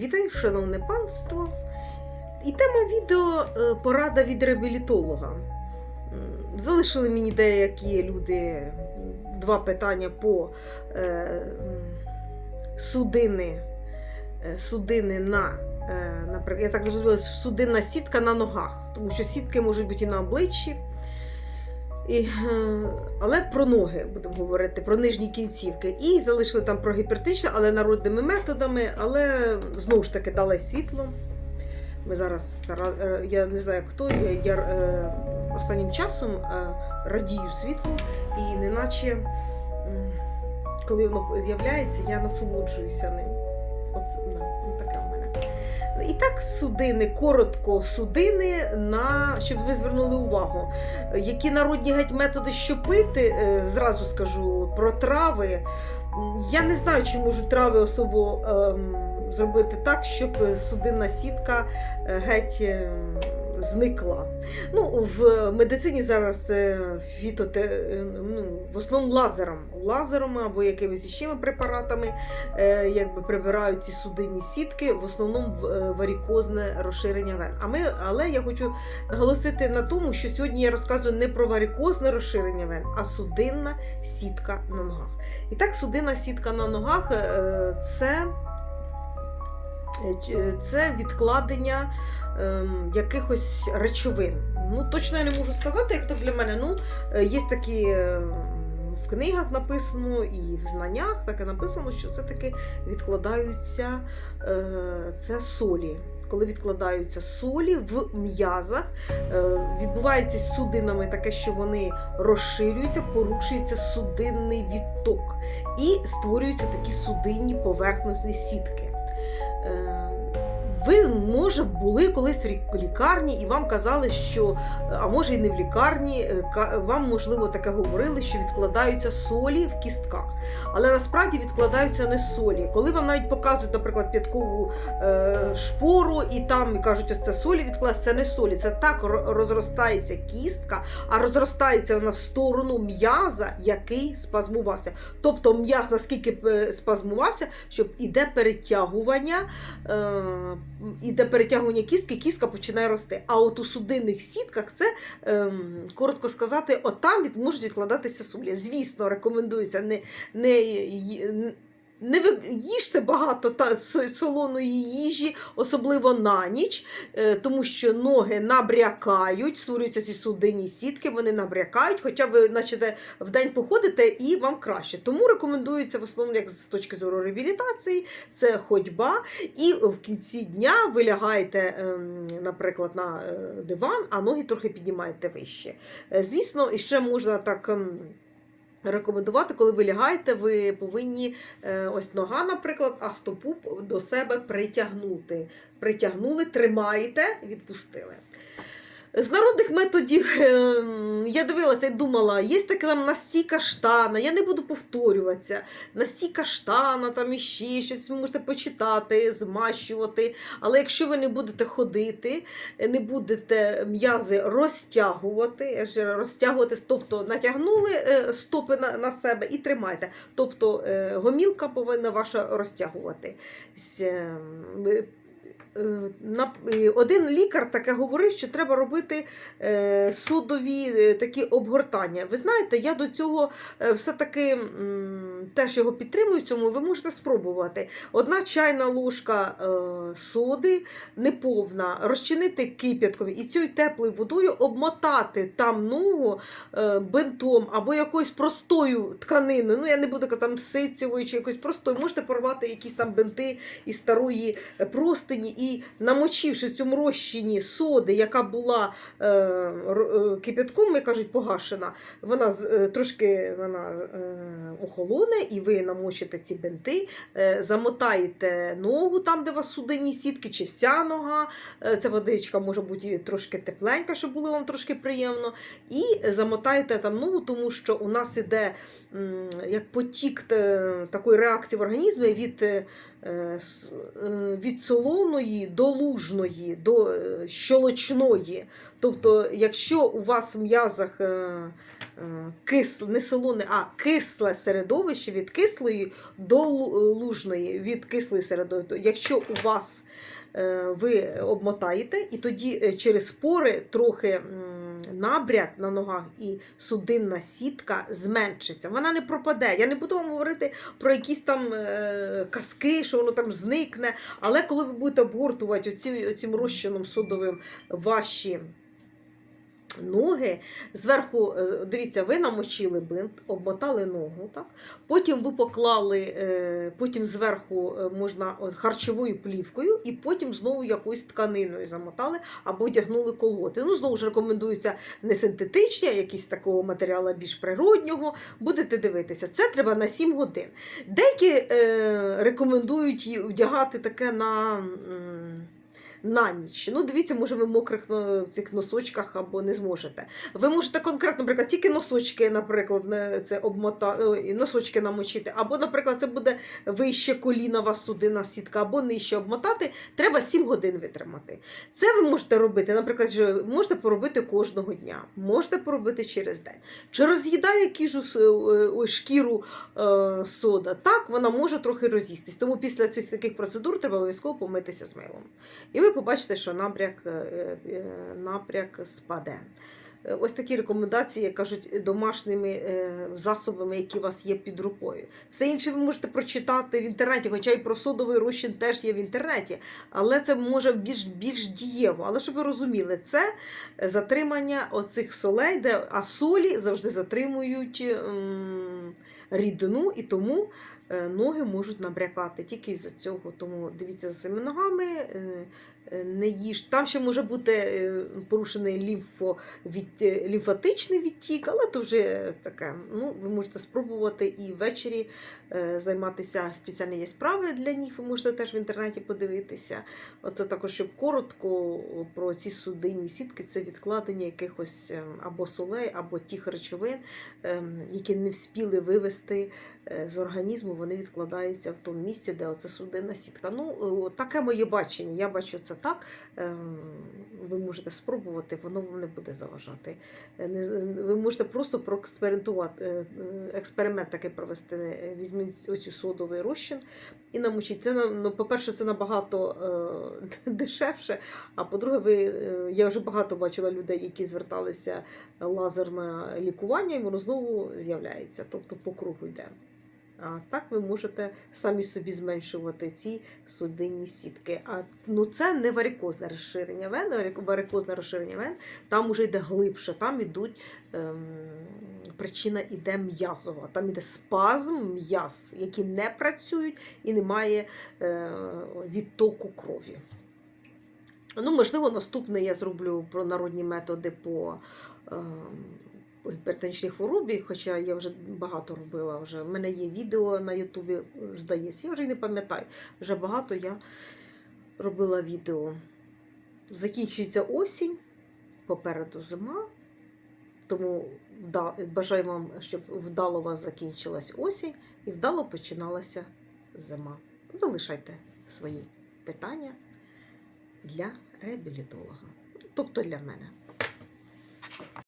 Вітаю, шановне панство. І тема відео е, порада від реабілітолога. Залишили мені деякі люди два питання по е, судини, е, судини на, наприклад, я так зрозуміла, судинна сітка на ногах, тому що сітки можуть бути і на обличчі. І, е, але про ноги будемо говорити, про нижні кінцівки. І залишили там про гіпертичне, але народними методами, але знову ж таки дали світло. Ми зараз, е, я не знаю хто, я, я е, останнім часом радію світлу, і неначе коли воно з'являється, я насолоджуюся ним. Оце, да, ну. І так, судини, коротко судини, на, щоб ви звернули увагу, які народні геть методи, що пити, е, зразу скажу про трави. Я не знаю, чи можуть трави особо ем, зробити так, щоб судинна сітка е, геть ем, зникла. Ну, в медицині зараз фітоте, е, ну, в основному лазером, лазером або якимись іщими препаратами е, якби прибирають ці судинні сітки, в основному е, варікозне розширення вен. А ми, але я хочу наголосити на тому, що сьогодні я розказую не про варикозне розширення вен, а судинна сітка на ногах. І так, судинна сітка на ногах це, це відкладення ем, якихось речовин. Ну, точно я не можу сказати, як то для мене. Ну, е, є такі. е, В книгах написано і в знаннях таке написано, що це таки відкладаються е, це солі. Коли відкладаються солі в м'язах, е, відбувається з судинами таке, що вони розширюються, порушується судинний відток і створюються такі судинні поверхностні сітки. Е, Ви, може, були колись в лікарні і вам казали, що, а може і не в лікарні, е, вам, можливо, таке говорили, що відкладаються солі в кістках. Але насправді відкладаються не солі. Коли вам навіть показують, наприклад, п'яткову е, шпору, і там кажуть, ось це солі відкласти, це не солі. Це так розростається кістка, а розростається вона в сторону м'яза, який спазмувався. Тобто м'яз наскільки е, спазмувався, щоб іде перетягування, е, іде перетягування кістки, кістка починає рости. А от у судинних сітках це, ем, коротко сказати, от там від, можуть відкладатися сумлі. Звісно, рекомендується не, не, не ви- їжте багато та солоної їжі, особливо на ніч, е, тому що ноги набрякають, створюються ці судинні сітки, вони набрякають, хоча ви наче в день походите і вам краще. Тому рекомендується в основному, як з точки зору реабілітації, це ходьба. І в кінці дня ви лягаєте, ем, наприклад, на е, диван, а ноги трохи піднімаєте вище. Е, Звісно, і ще можна так. Рекомендувати, коли ви лягаєте, ви повинні е, ось нога, наприклад, а стопу до себе притягнути. Притягнули, тримаєте, відпустили. З народних методів ем, я дивилася і думала, є така там настійка штана, я не буду повторюватися. Настійка штана, там іще щось ви можете почитати, змащувати. Але якщо ви не будете ходити, не будете м'язи розтягувати, я розтягувати, тобто натягнули е, стопи на, себе і тримайте. Тобто е, гомілка повинна ваша розтягуватись. Е, е, Один лікар таке говорив, що треба робити е, судові такі обгортання. Ви знаєте, я до цього все-таки теж його підтримую в цьому, ви можете спробувати. Одна чайна ложка е, соди неповна, розчинити кип'ятком і цією теплою водою обмотати там ногу е, бинтом або якоюсь простою тканиною. Ну, я не буду там ситцевою чи якоюсь простою. Можете порвати якісь там бинти із старої е, простині і намочивши в цьому розчині соди, яка була кипятком, як кажуть, погашена, вона трошки вона е, охолоне, і ви намочите ці бинти, е, замотаєте ногу там, де у вас судинні сітки, чи вся нога. Е, Ця водичка може бути трошки тепленька, щоб було вам трошки приємно. І замотаєте там ногу, тому що у нас іде як потік е, такої реакції в організмі від від солоної до лужної, до е, щолочної. Тобто, якщо у вас в м'язах е, е, кисле, не солоне, а кисле середовище від кислої до лужної, від кислої середовища, якщо у вас е, ви обмотаєте, і тоді е, через пори трохи набряк на ногах і судинна сітка зменшиться. Вона не пропаде. Я не буду вам говорити про якісь там е, казки, що воно там зникне. Але коли ви будете обгортувати оці, оцим розчином судовим ваші ноги, зверху, е, дивіться, ви намочили бинт, обмотали ногу, так? потім ви поклали, е, потім зверху е, можна харчовою плівкою, і потім знову якоюсь тканиною замотали або одягнули колготи. Ну, знову ж рекомендуються не синтетичні, а якісь такого матеріалу більш природнього. Будете дивитися. Це треба на 7 годин. Деякі е, рекомендують вдягати таке на. На ніч. Ну, дивіться, може, ви в мокрих но- цих носочках або не зможете. Ви можете конкретно, наприклад, тільки носочки, наприклад, це обмота... носочки намочити, або, наприклад, це буде вище коліна вас судина сітка, або нижче обмотати. Треба 7 годин витримати. Це ви можете робити, наприклад, можете поробити кожного дня, можете поробити через день. Чи роз'їдає кіжу е, шкіру е, сода? Так, вона може трохи роз'їстись. Тому після цих таких процедур треба обов'язково помитися з милом. І ви побачите, що набряк, е, е, набряк спаде. Е, Ось такі рекомендації, як кажуть, домашніми е, засобами, які у вас є під рукою. Все інше ви можете прочитати в інтернеті, хоча і про содовий розчин теж є в інтернеті, але це може більш, більш дієво. Але щоб ви розуміли, це затримання оцих солей, де, а солі завжди затримують рідину, і тому е, ноги можуть набрякати тільки із-за цього. Тому дивіться за своїми ногами, е, е, не їж. Там ще може бути е, порушений лімфо, від, е, лімфатичний відтік, але то вже таке. Ну, ви можете спробувати і ввечері е, займатися спеціальні є справи для них. Ви можете теж в інтернеті подивитися. Оце також, щоб коротко про ці судинні сітки, це відкладення якихось або солей, або тих речовин, ем, які не вспіли вивести е, з організму, вони відкладаються в тому місці, де оце судинна сітка. Ну, таке моє бачення. Я бачу це так. Ем, Ви можете спробувати, воно вам не буде заважати. Е, Ви можете просто проекспериментувати, е, е, експеримент такий провести. Е, Візьміть оцю содовий розчин і намочіть. Це, ну, по-перше, це набагато е, дешевше. А по-друге, ви, е, я вже багато бачила людей, які зверталися лазерне лікування, і воно знову з'являється, тобто по кругу йде. А так ви можете самі собі зменшувати ці судинні сітки. А ну це не варикозне розширення вен, варикозне розширення вен, там уже йде глибше, там ідуть ем, причина іде м'язова, там іде спазм м'яз, які не працюють і немає е, відтоку крові. Ну, можливо, наступне я зроблю про народні методи по ем, гіпертонічній хворобі, хоча я вже багато робила. Вже. В мене є відео на Ютубі, здається, я вже й не пам'ятаю. Вже багато я робила відео. Закінчується осінь, попереду зима. Тому бажаю вам, щоб вдало у вас закінчилась осінь і вдало починалася зима. Залишайте свої питання для реабілітолога, тобто для мене.